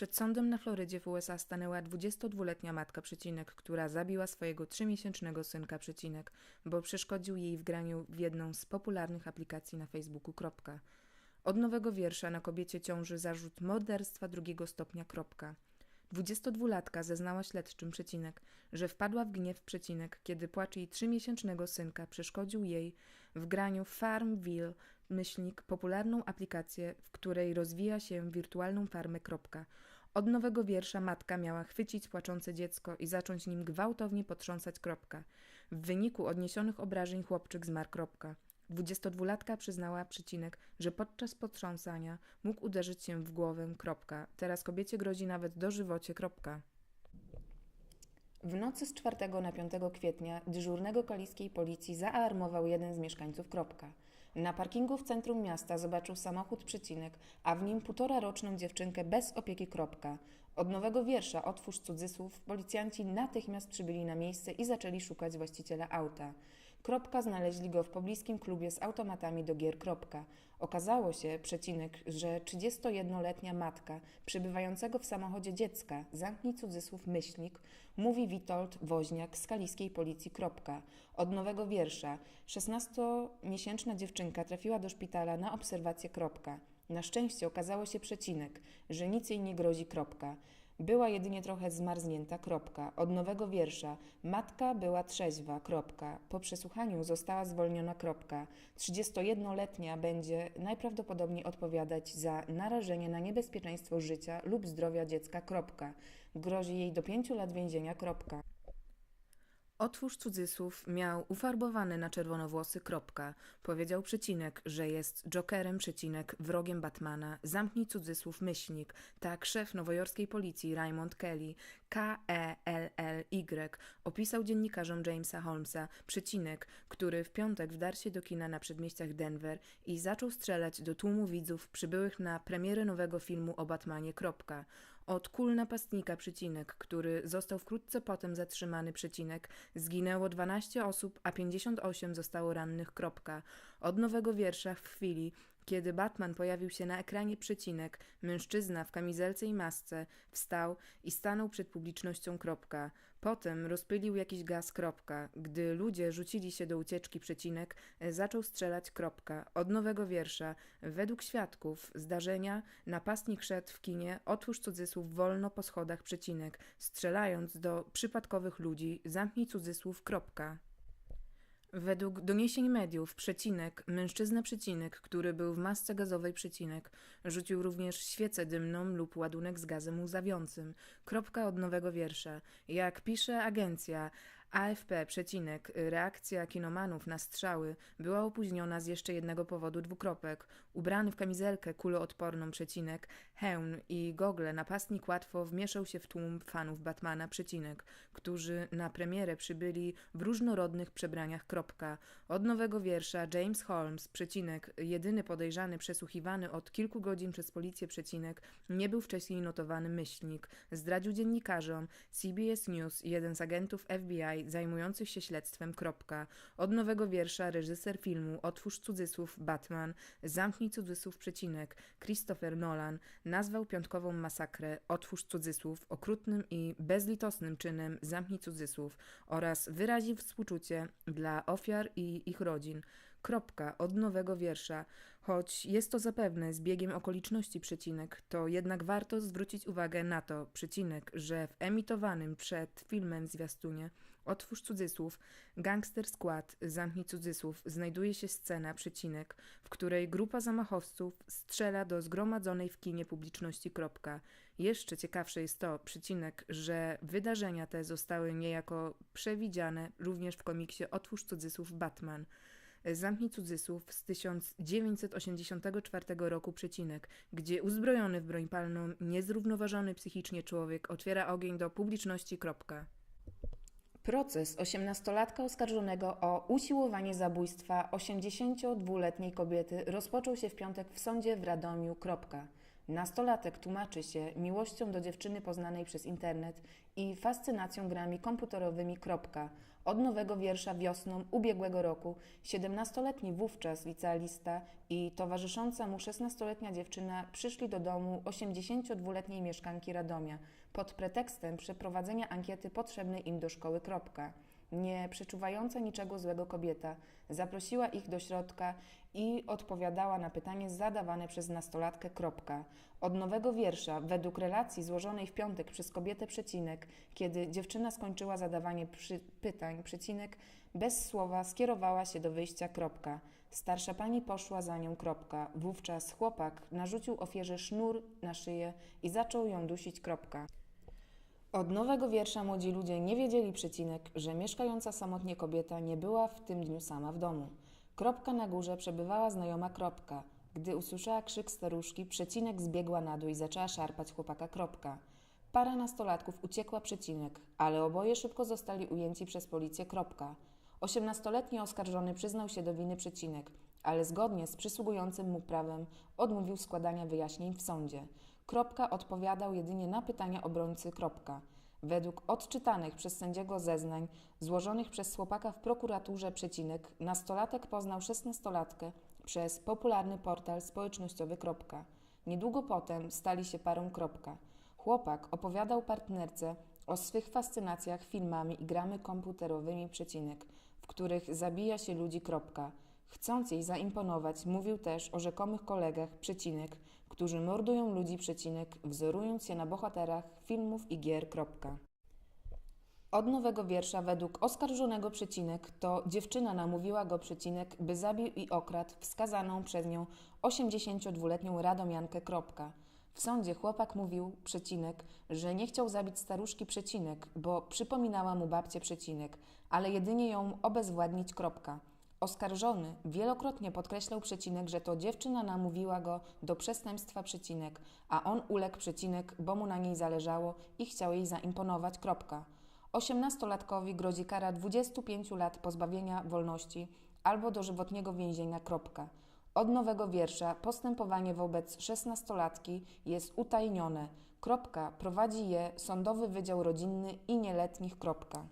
Przed sądem na Florydzie w USA stanęła 22-letnia matka przecinek, która zabiła swojego trzymiesięcznego synka przecinek, bo przeszkodził jej w graniu w jedną z popularnych aplikacji na Facebooku. Kropka. Od nowego wiersza na kobiecie ciąży zarzut morderstwa drugiego stopnia. Kropka. 22-latka zeznała śledczym przecinek, że wpadła w gniew przecinek, kiedy płacz jej trzymiesięcznego synka przeszkodził jej w graniu Farmville, myślnik, popularną aplikację, w której rozwija się wirtualną farmę. Kropka. Od nowego wiersza matka miała chwycić płaczące dziecko i zacząć nim gwałtownie potrząsać. Kropka. W wyniku odniesionych obrażeń chłopczyk zmarł. Kropka. 22-latka przyznała przecinek, że podczas potrząsania mógł uderzyć się w głowę. Kropka. Teraz kobiecie grozi nawet dożywocie. Kropka. W nocy z 4 na 5 kwietnia dyżurnego kaliskiej policji zaalarmował jeden z mieszkańców. Kropka. Na parkingu w centrum miasta zobaczył samochód przecinek, a w nim półtora roczną dziewczynkę bez opieki. Kropka. Od nowego wiersza Otwórz cudzysłów policjanci natychmiast przybyli na miejsce i zaczęli szukać właściciela auta. Kropka znaleźli go w pobliskim klubie z automatami do gier. Kropka. Okazało się, przecinek, że 31-letnia matka przybywającego w samochodzie dziecka, zamknij cudzysłów myślnik, mówi Witold Woźniak z kaliskiej policji. Kropka. Od nowego wiersza 16-miesięczna dziewczynka trafiła do szpitala na obserwację. Kropka. Na szczęście okazało się przecinek, że nic jej nie grozi. Kropka. Była jedynie trochę zmarznięta. Kropka. Od nowego wiersza. Matka była trzeźwa. Kropka. Po przesłuchaniu została zwolniona. Kropka. 31-letnia będzie najprawdopodobniej odpowiadać za narażenie na niebezpieczeństwo życia lub zdrowia dziecka. Kropka. Grozi jej do 5 lat więzienia. Kropka. Otwórz cudzysłów miał ufarbowane na czerwono włosy. Kropka. Powiedział przecinek, że jest Jokerem przecinek, wrogiem Batmana. Zamknij cudzysłów myślnik. Tak szef nowojorskiej policji Raymond Kelly K-E-L-L-Y opisał dziennikarzom Jamesa Holmesa przecinek, który w piątek wdarł się do kina na przedmieściach Denver i zaczął strzelać do tłumu widzów przybyłych na premierę nowego filmu o Batmanie. Kropka. Od kul napastnika przecinek, który został wkrótce potem zatrzymany przecinek, zginęło 12 osób, a 58 zostało rannych. Kropka. Od nowego wiersza w chwili, kiedy Batman pojawił się na ekranie przecinek, mężczyzna w kamizelce i masce wstał i stanął przed publicznością. Kropka. Potem rozpylił jakiś gaz. Kropka. Gdy ludzie rzucili się do ucieczki przecinek, zaczął strzelać. Kropka. Od nowego wiersza. Według świadków zdarzenia napastnik szedł w kinie, otwórz cudzysłów wolno po schodach przecinek, strzelając do przypadkowych ludzi, zamknij cudzysłów. Kropka. Według doniesień mediów, przecinek, mężczyzna przecinek, który był w masce gazowej przecinek, rzucił również świecę dymną lub ładunek z gazem łzawiącym. Kropka od nowego wiersza. Jak pisze agencja AFP, przecinek, reakcja kinomanów na strzały była opóźniona z jeszcze jednego powodu dwukropek. Ubrany w kamizelkę kuloodporną, przecinek, hełm i gogle napastnik łatwo wmieszał się w tłum fanów Batmana, przecinek, którzy na premierę przybyli w różnorodnych przebraniach, kropka. Od nowego wiersza James Holmes, przecinek, jedyny podejrzany przesłuchiwany od kilku godzin przez policję, przecinek, nie był wcześniej notowany myślnik. Zdradził dziennikarzom CBS News, jeden z agentów FBI zajmujących się śledztwem. Kropka. Od nowego wiersza reżyser filmu Otwórz cudzysłów Batman, zamknij cudzysłów przecinek Christopher Nolan nazwał piątkową masakrę Otwórz cudzysłów okrutnym i bezlitosnym czynem Zamknij cudzysłów oraz wyraził współczucie dla ofiar i ich rodzin. Kropka od nowego wiersza. Choć jest to zapewne zbiegiem okoliczności przecinek, to jednak warto zwrócić uwagę na to, przecinek, że w emitowanym przed filmem zwiastunie Otwórz cudzysłów, Gangster Squad, zamknij cudzysłów, znajduje się scena, przecinek, w której grupa zamachowców strzela do zgromadzonej w kinie publiczności. Kropka. Jeszcze ciekawsze jest to, przecinek, że wydarzenia te zostały niejako przewidziane również w komiksie Otwórz cudzysłów Batman. Zamknij cudzysłów z 1984 roku przecinek, gdzie uzbrojony w broń palną, niezrównoważony psychicznie człowiek otwiera ogień do publiczności. Kropka. Proces 18-latka oskarżonego o usiłowanie zabójstwa 82-letniej kobiety rozpoczął się w piątek w sądzie w Radomiu. Kropka. Nastolatek tłumaczy się miłością do dziewczyny poznanej przez internet i fascynacją grami komputerowymi. Kropka. Od nowego wiersza wiosną ubiegłego roku 17-letni wówczas licealista i towarzysząca mu 16-letnia dziewczyna przyszli do domu 82-letniej mieszkanki Radomia pod pretekstem przeprowadzenia ankiety potrzebnej im do szkoły. Kropka. Nie przeczuwająca niczego złego kobieta zaprosiła ich do środka i odpowiadała na pytanie zadawane przez nastolatkę. Kropka. Od nowego wiersza, według relacji złożonej w piątek przez kobietę przecinek, kiedy dziewczyna skończyła zadawanie przy, pytań, przecinek, bez słowa skierowała się do wyjścia. Kropka. Starsza pani poszła za nią. Kropka. Wówczas chłopak narzucił ofierze sznur na szyję i zaczął ją dusić. Kropka. Od nowego wiersza młodzi ludzie nie wiedzieli przecinek, że mieszkająca samotnie kobieta nie była w tym dniu sama w domu. Kropka na górze przebywała znajoma kropka. Gdy usłyszała krzyk staruszki, przecinek zbiegła na dół i zaczęła szarpać chłopaka kropka. Para nastolatków uciekła przecinek, ale oboje szybko zostali ujęci przez policję kropka. Osiemnastoletni oskarżony przyznał się do winy przecinek, ale zgodnie z przysługującym mu prawem odmówił składania wyjaśnień w sądzie. Kropka odpowiadał jedynie na pytania obrońcy. Kropka. Według odczytanych przez sędziego zeznań złożonych przez chłopaka w prokuraturze przecinek, nastolatek poznał szesnastolatkę przez popularny portal społecznościowy. Kropka. Niedługo potem stali się parą. Kropka. Chłopak opowiadał partnerce o swych fascynacjach filmami i grami komputerowymi przecinek, w których zabija się ludzi. Kropka. Chcąc jej zaimponować, mówił też o rzekomych kolegach przecinek, którzy mordują ludzi przecinek, wzorując się na bohaterach filmów i gier. Kropka. Od nowego wiersza według oskarżonego przecinek to dziewczyna namówiła go przecinek, by zabił i okradł wskazaną przez nią 82-letnią Radomiankę. Kropka. W sądzie chłopak mówił przecinek, że nie chciał zabić staruszki przecinek, bo przypominała mu babcię przecinek, ale jedynie ją obezwładnić. Kropka. Oskarżony wielokrotnie podkreślał przecinek, że to dziewczyna namówiła go do przestępstwa przecinek, a on uległ przecinek, bo mu na niej zależało i chciał jej zaimponować. Kropka. Osiemnastolatkowi grozi kara 25 lat pozbawienia wolności albo dożywotniego więzienia. Kropka. Od nowego wiersza postępowanie wobec szesnastolatki jest utajnione. Kropka. Prowadzi je Sądowy Wydział Rodzinny i Nieletnich. Kropka.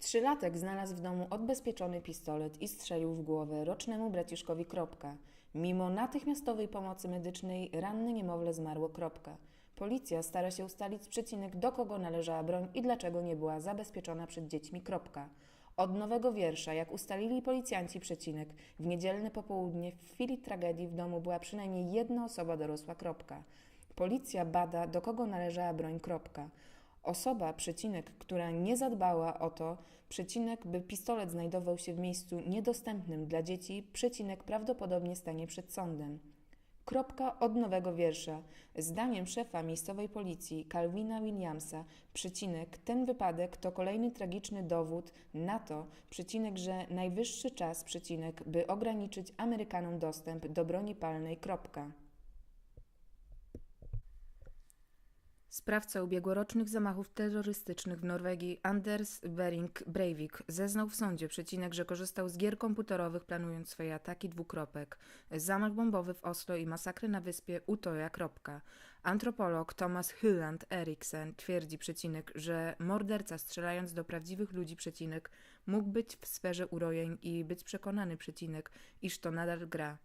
Trzylatek znalazł w domu odbezpieczony pistolet i strzelił w głowę rocznemu braciszkowi. Kropka. Mimo natychmiastowej pomocy medycznej ranne niemowlę zmarło. Kropka. Policja stara się ustalić przecinek, do kogo należała broń i dlaczego nie była zabezpieczona przed dziećmi. Kropka. Od nowego wiersza, jak ustalili policjanci przecinek, w niedzielne popołudnie w chwili tragedii w domu była przynajmniej jedna osoba dorosła. Kropka. Policja bada, do kogo należała broń. Kropka. Osoba, przecinek, która nie zadbała o to, przecinek, by pistolet znajdował się w miejscu niedostępnym dla dzieci, przecinek prawdopodobnie stanie przed sądem. Kropka od nowego wiersza. Zdaniem szefa miejscowej policji Calvina Williamsa, przecinek, ten wypadek to kolejny tragiczny dowód na to, przecinek, że najwyższy czas, przecinek, by ograniczyć Amerykanom dostęp do broni palnej. Kropka. Sprawca ubiegłorocznych zamachów terrorystycznych w Norwegii, Anders Behring Breivik, zeznał w sądzie przecinek, że korzystał z gier komputerowych planując swoje ataki dwukropek, zamach bombowy w Oslo i masakry na wyspie Utoja. Kropka. Antropolog Thomas Hyland Eriksen twierdzi przecinek, że morderca strzelając do prawdziwych ludzi przecinek mógł być w sferze urojeń i być przekonany przecinek, iż to nadal gra.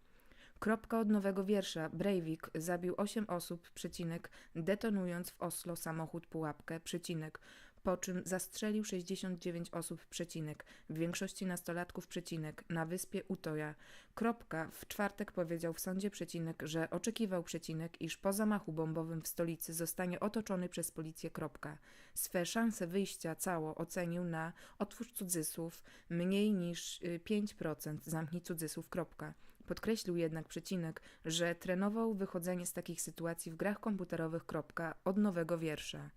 Kropka od nowego wiersza. Breivik zabił 8 osób, przecinek, detonując w Oslo samochód pułapkę, przecinek, po czym zastrzelił 69 osób, przecinek, w większości nastolatków, przecinek, na wyspie Utoja. Kropka w czwartek powiedział w sądzie, przecinek, że oczekiwał, przecinek, iż po zamachu bombowym w stolicy zostanie otoczony przez policję, kropka. Swe szanse wyjścia cało ocenił na, otwórz cudzysłów, mniej niż 5%, zamknij cudzysłów, kropka. Podkreślił jednak przecinek, że trenował wychodzenie z takich sytuacji w grach komputerowych. Kropka, od nowego wiersza.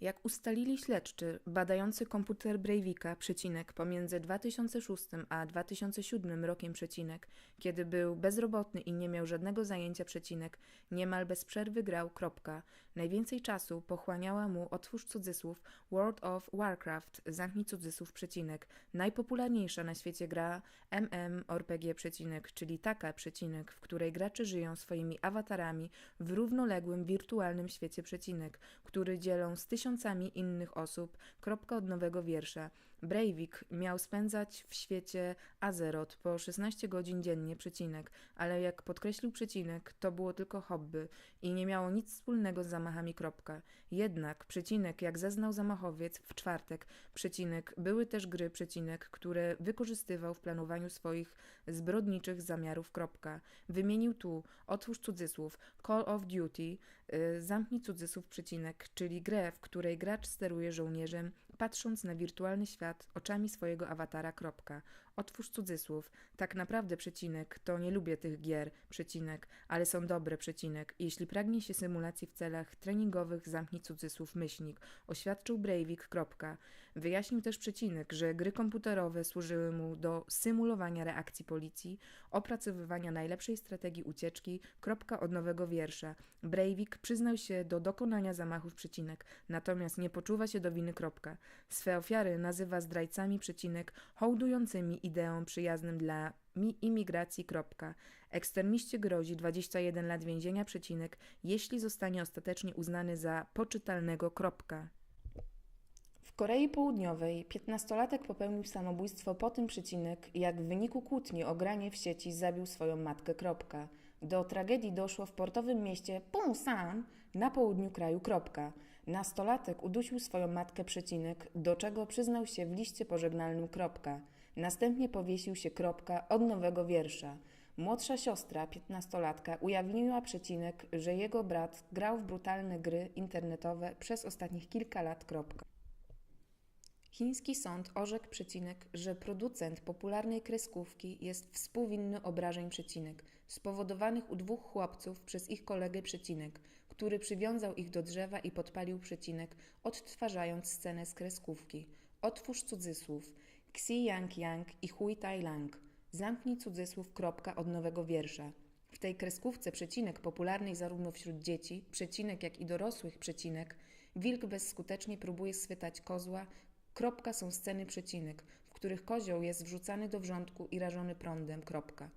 Jak ustalili śledczy badający komputer Breivika, przecinek, pomiędzy 2006 a 2007 rokiem, przecinek, kiedy był bezrobotny i nie miał żadnego zajęcia, przecinek, niemal bez przerwy grał, kropka. Najwięcej czasu pochłaniała mu, otwórz cudzysłów, World of Warcraft, zamknij cudzysłów, przecinek, najpopularniejsza na świecie gra MMORPG, przecinek, czyli taka, przecinek, w której gracze żyją swoimi awatarami w równoległym wirtualnym świecie, przecinek, który dzielą z tysiącami innych osób. Kropka od nowego wiersza. Breivik miał spędzać w świecie Azeroth po 16 godzin dziennie, przecinek, ale jak podkreślił przecinek, to było tylko hobby i nie miało nic wspólnego z zamachami, kropka. Jednak, przecinek, jak zeznał zamachowiec w czwartek, przecinek, były też gry, przecinek, które wykorzystywał w planowaniu swoich zbrodniczych zamiarów, kropka. Wymienił tu, otwórz cudzysłów, Call of Duty, yy, zamknij cudzysłów, przecinek, czyli grę, w której gracz steruje żołnierzem, patrząc na wirtualny świat oczami swojego awatara. Kropka. Otwórz cudzysłów. Tak naprawdę przecinek, to nie lubię tych gier, przecinek, ale są dobre, przecinek. Jeśli pragnie się symulacji w celach treningowych, zamknij cudzysłów, myślnik. Oświadczył Breivik. Kropka. Wyjaśnił też przecinek, że gry komputerowe służyły mu do symulowania reakcji policji, opracowywania najlepszej strategii ucieczki, kropka od nowego wiersza. Breivik przyznał się do dokonania zamachów, przecinek, natomiast nie poczuwa się do winy, kropka. Swe ofiary nazywa zdrajcami, przecinek, hołdującymi ideom przyjaznym dla mi imigracji. Kropka. Ekstremiście grozi 21 lat więzienia, przecinek, jeśli zostanie ostatecznie uznany za poczytalnego. Kropka. W Korei Południowej piętnastolatek popełnił samobójstwo po tym przecinek, jak w wyniku kłótni o granie w sieci zabił swoją matkę. Kropka. Do tragedii doszło w portowym mieście Pungsan na południu kraju. Kropka. Nastolatek udusił swoją matkę przecinek, do czego przyznał się w liście pożegnalnym. Kropka. Następnie powiesił się kropka od nowego wiersza. Młodsza siostra, piętnastolatka, ujawniła przecinek, że jego brat grał w brutalne gry internetowe przez ostatnich kilka lat. Kropka. Chiński sąd orzekł przecinek, że producent popularnej kreskówki jest współwinny obrażeń przecinek, spowodowanych u dwóch chłopców przez ich kolegę przecinek, który przywiązał ich do drzewa i podpalił przecinek, odtwarzając scenę z kreskówki. Otwórz cudzysłów. Xi Yang Yang i Hui Tai Lang. Zamknij cudzysłów kropka od nowego wiersza. W tej kreskówce przecinek popularnej zarówno wśród dzieci, przecinek jak i dorosłych przecinek, wilk bezskutecznie próbuje schwytać kozła, kropka są sceny przecinek, w których kozioł jest wrzucany do wrzątku i rażony prądem, kropka.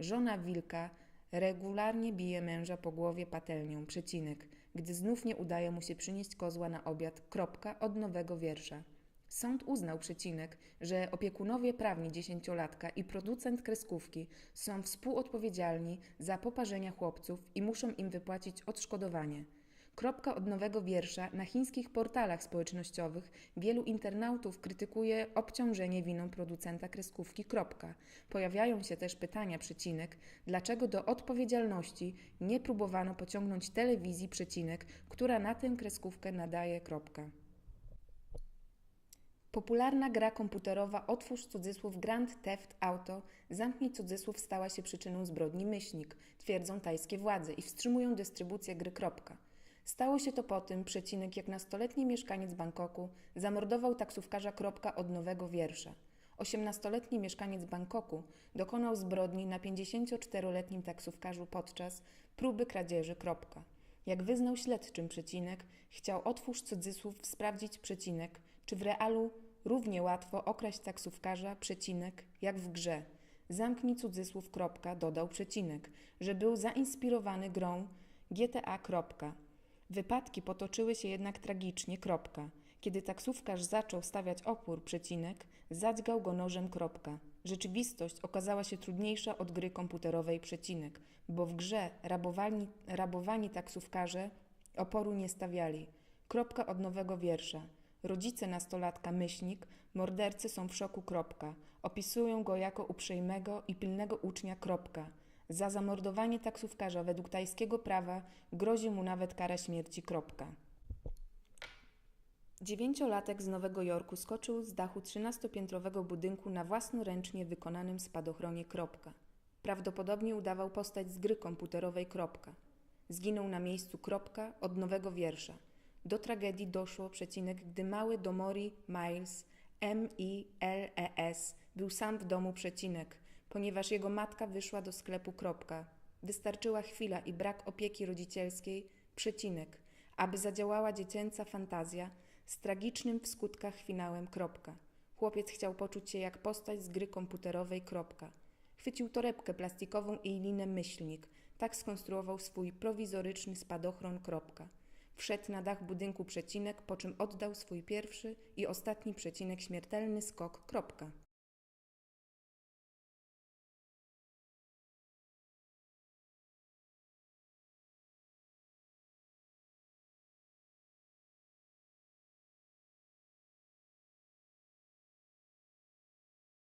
Żona wilka regularnie bije męża po głowie patelnią, przecinek, gdy znów nie udaje mu się przynieść kozła na obiad, kropka od nowego wiersza. Sąd uznał przecinek, że opiekunowie prawni dziesięciolatka i producent kreskówki są współodpowiedzialni za poparzenia chłopców i muszą im wypłacić odszkodowanie. Kropka od nowego wiersza na chińskich portalach społecznościowych wielu internautów krytykuje obciążenie winą producenta kreskówki. Kropka. Pojawiają się też pytania przecinek, dlaczego do odpowiedzialności nie próbowano pociągnąć telewizji przecinek, która na tę kreskówkę nadaje. Kropka. Popularna gra komputerowa Otwórz cudzysłów Grand Theft Auto, zamknij cudzysłów stała się przyczyną zbrodni myślnik, twierdzą tajskie władze i wstrzymują dystrybucję gry. Kropka. Stało się to po tym, przecinek jak nastoletni mieszkaniec Bangkoku zamordował taksówkarza. Kropka od nowego wiersza. 18-letni mieszkaniec Bangkoku dokonał zbrodni na 54-letnim taksówkarzu podczas próby kradzieży. Kropka. Jak wyznał śledczym przecinek, chciał otwórz cudzysłów sprawdzić przecinek, czy w realu równie łatwo okraść taksówkarza przecinek jak w grze. Zamknij cudzysłów kropka, dodał przecinek, że był zainspirowany grą GTA. Kropka. Wypadki potoczyły się jednak tragicznie. Kropka. Kiedy taksówkarz zaczął stawiać opór, przecinek, zadźgał go nożem. Kropka. Rzeczywistość okazała się trudniejsza od gry komputerowej. Przecinek, bo w grze rabowani, rabowani taksówkarze oporu nie stawiali. Kropka od nowego wiersza. Rodzice nastolatka myślnik, mordercy są w szoku. Kropka. Opisują go jako uprzejmego i pilnego ucznia. Kropka. Za zamordowanie taksówkarza według tajskiego prawa grozi mu nawet kara śmierci. Kropka. Dziewięciolatek z Nowego Jorku skoczył z dachu trzynastopiętrowego budynku na własnoręcznie wykonanym spadochronie. Kropka. Prawdopodobnie udawał postać z gry komputerowej. Kropka. Zginął na miejscu. Kropka od nowego wiersza. Do tragedii doszło, przecinek, gdy mały Domori Miles, M-I-L-E-S, był sam w domu, przecinek, ponieważ jego matka wyszła do sklepu, kropka. Wystarczyła chwila i brak opieki rodzicielskiej, przecinek, aby zadziałała dziecięca fantazja z tragicznym w skutkach finałem, kropka. Chłopiec chciał poczuć się jak postać z gry komputerowej, kropka. Chwycił torebkę plastikową i linę myślnik. Tak skonstruował swój prowizoryczny spadochron, kropka. Wszedł na dach budynku, przecinek, po czym oddał swój pierwszy i ostatni przecinek śmiertelny skok, kropka.